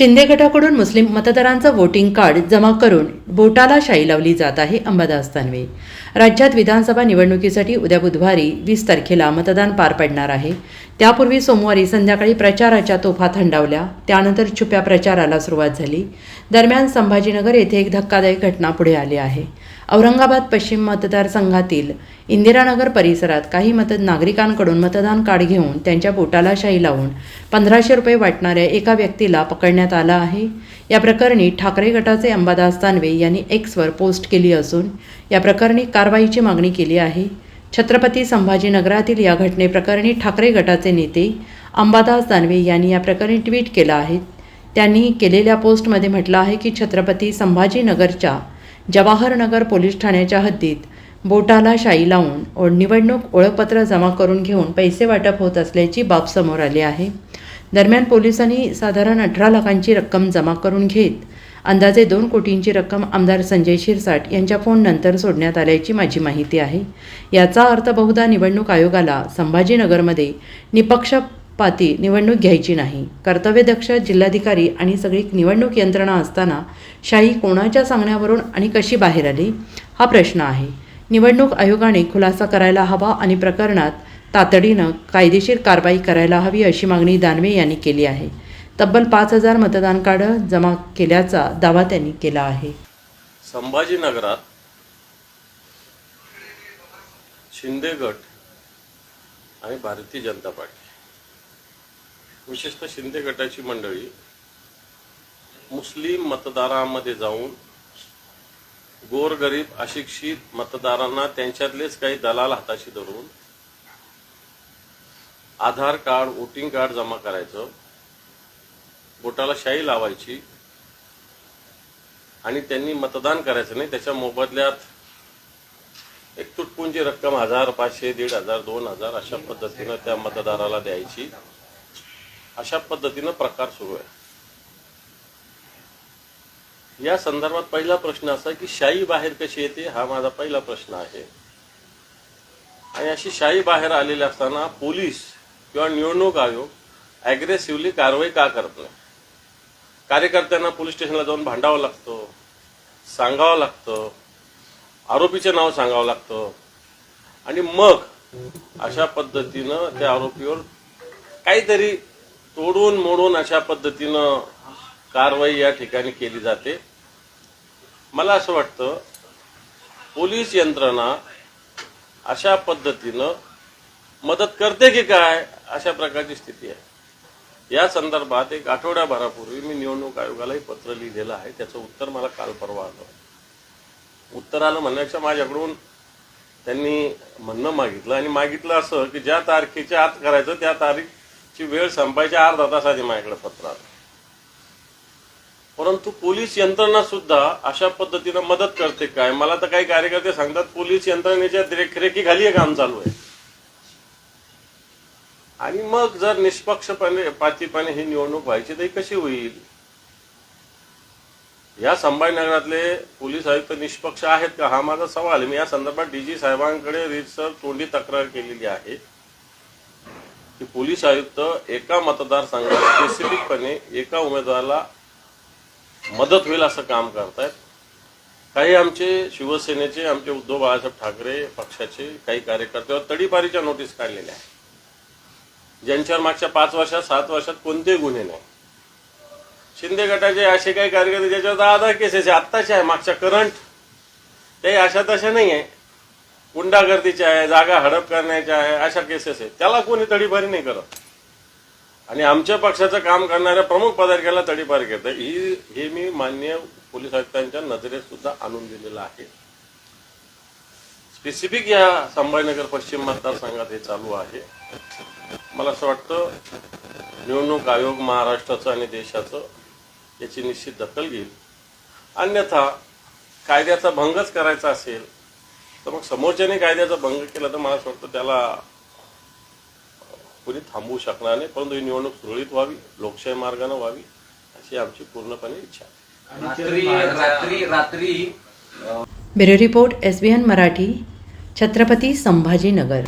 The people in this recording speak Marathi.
शिंदे गटाकडून मुस्लिम मतदारांचं वोटिंग कार्ड जमा करून बोटाला शाई लावली जात आहे अंबादास दानवे राज्यात विधानसभा निवडणुकीसाठी उद्या बुधवारी वीस तारखेला मतदान पार पडणार आहे. त्यापूर्वी सोमवारी संध्याकाळी प्रचाराच्या तोफा थंडावल्या. त्यानंतर छुप्या प्रचाराला सुरुवात झाली. दरम्यान संभाजीनगर येथे एक धक्कादायक घटना पुढे आली आहे. औरंगाबाद पश्चिम मतदारसंघातील इंदिरानगर परिसरात काही मत नागरिकांकडून मतदान कार्ड घेऊन त्यांच्या बोटाला शाई लावून पंधराशे रुपये वाटणाऱ्या एका व्यक्तीला पकडण्यात आलं आहे. या प्रकरणी ठाकरे गटाचे अंबादास दानवे यांनी एक्सवर पोस्ट केली असून या प्रकरणी कारवाईची मागणी केली आहे. छत्रपती संभाजीनगरातील या घटनेप्रकरणी ठाकरे गटाचे नेते अंबादास दानवे यांनी या प्रकरणी ट्विट केलं आहे. त्यांनी केलेल्या पोस्टमध्ये म्हटलं आहे की छत्रपती संभाजीनगरच्या जवाहरनगर पोलीस ठाण्याच्या हद्दीत बोटाला शाई लावून ओ- निवडणूक ओळखपत्र जमा करून घेऊन पैसे वाटप होत असल्याची बाब समोर आली आहे. दरम्यान पोलिसांनी साधारण अठरा लाखांची रक्कम जमा करून घेत अंदाजे दोन कोटींची रक्कम आमदार संजय शिरसाट यांच्या फोननंतर सोडण्यात आल्याची माझी माहिती आहे. याचा अर्थ बहुधा निवडणूक आयोगाला संभाजीनगरमध्ये निपक्षपाती निवडणूक घ्यायची नाही. कर्तव्यदक्ष जिल्हाधिकारी आणि सगळी निवडणूक यंत्रणा असताना शाही कोणाच्या सांगण्यावरून आणि कशी बाहेर आली? हा प्रश्न आहे. निवडणूक आयोगाने खुलासा करायला हवा आणि प्रकरणात तातडीनं कायदेशीर कारवाई करायला हवी अशी मागणी दानवे यांनी केली आहे. तब्बल पाच हजार मतदान कार्ड जमा केल्याचा दावा त्यांनी केला आहे. संभाजीनगरात शिंदे गट आणि भारतीय जनता पार्टी विशेषतः शिंदे गटाची मंडळी मुस्लिम मतदारांमध्ये जाऊन गोरगरीब अशिक्षित मतदारांना त्यांच्यातलेच काही दलाल हाताशी धरून आधार कार्ड वोटिंग कार्ड जमा करायचं. बोटाला शाई लावायची आणि त्यांनी मतदान करायचं नाही. त्याच्या मोबदल्यात एक तुटपुंजी रक्कम हजार पाचशे दीड हजार दोन हजार अशा पद्धतीनं त्या मतदाराला द्यायची. अशा पद्धतीनं प्रकार सुरू आहे. या संदर्भात पहिला प्रश्न असा की शाई बाहेर कशी येते? हा माझा पहिला प्रश्न आहे. आणि अशी शाई बाहेर आलेली असताना पोलीस किंवा निवडणूक आयोग अग्रेसिव्हली कारवाई का करत नाही? कार्यकर्त्यांना पोलीस स्टेशनला जाऊन भांडावं लागतं सांगावं लागतं आरोपीचे नाव सांगावं लागतं. आणि मग अशा पद्धतीनं त्या आरोपीवर काहीतरी तोडून मोडून अशा पद्धतीनं कारवाई या ठिकाणी केली जाते. मला असं वाटतं पोलीस यंत्रणा अशा पद्धतीनं मदत करते की काय अशा प्रकारची स्थिती आहे. या संदर्भात एक आठवड्याभरापूर्वी मी निवडणूक आयोगालाही पत्र लिहिलेलं आहे. त्याचं उत्तर मला काल परवा आलं. उत्तर आलं म्हणण्यापेक्षा माझ्याकडून त्यांनी म्हणणं मागितलं आणि मागितलं असं की ज्या तारखेच्या आत करायचं त्या तारीखची वेळ संपायच्या अर्धा तासाची माझ्याकडे पत्र आलं. परंतु पोलीस यंत्रणा सुद्धा अशा पद्धतीनं मदत करते काय? मला तर काही कार्यकर्ते सांगतात पोलीस यंत्रणेच्या देखरेखीखाली हे काम चालू आहे. आणि मग जर निष्पक्षपणे पातीपणे ही निवडणूक व्हायची तर कशी होईल? या संभाजीनगरातले पोलीस आयुक्त निष्पक्ष आहेत का? हा माझा सवाल आहे. मी या संदर्भात डीजी साहेबांकडे रीतसर तोंडी तक्रार केलेली आहे की पोलीस आयुक्त एका मतदारसंघात स्पेसिफिकपणे एका उमेदवाराला मदत होईल असं काम करतायत. काही आमचे शिवसेनेचे आमचे उद्धव बाळासाहेब ठाकरे पक्षाचे काही कार्यकर्त्यावर तडीपारीच्या नोटीस काढलेल्या आहेत. ज्यांच्यावर मागच्या पाच वर्षात सात वर्षात कोणतेही गुन्हे नाही. शिंदे गटाचे असे काही कार्यकर्ते ज्याच्यावर दहा केसेस आहे आत्ताचे आहे मागच्या करंट. ते अशा तशा नाही आहे गुंडागर्दीच्या आहे जागा हडप करण्याच्या आहे अशा केसेस आहे त्याला कोणी तडीपारी नाही करत. आणि आमच्या पक्षाचं काम करणाऱ्या प्रमुख पदाधिकाऱ्याला तडीपार घेत ही हे मी मान्य पोलीस आयुक्तांच्या नजरेत सुद्धा आणून दिलेलं आहे. स्पेसिफिक या संभाजीनगर पश्चिम मतदारसंघात हे चालू आहे. मला असं वाटतं निवडणूक आयोग महाराष्ट्राचं आणि देशाचं याची निश्चित दखल घेईल. अन्यथा कायद्याचा भंगच करायचा असेल तर मग समोरच्याने कायद्याचा भंग केला तर मला असं वाटतं त्याला कोणी थांबवू शकणार नाही परंतु ही निवडणूक सुरळीत व्हावी लोकशाही मार्गाने व्हावी अशी आमची पूर्णपणे इच्छा आहे. रात्री रात्री रात्री bureau report S B N Marathi Chhatrapati Sambhajinagar.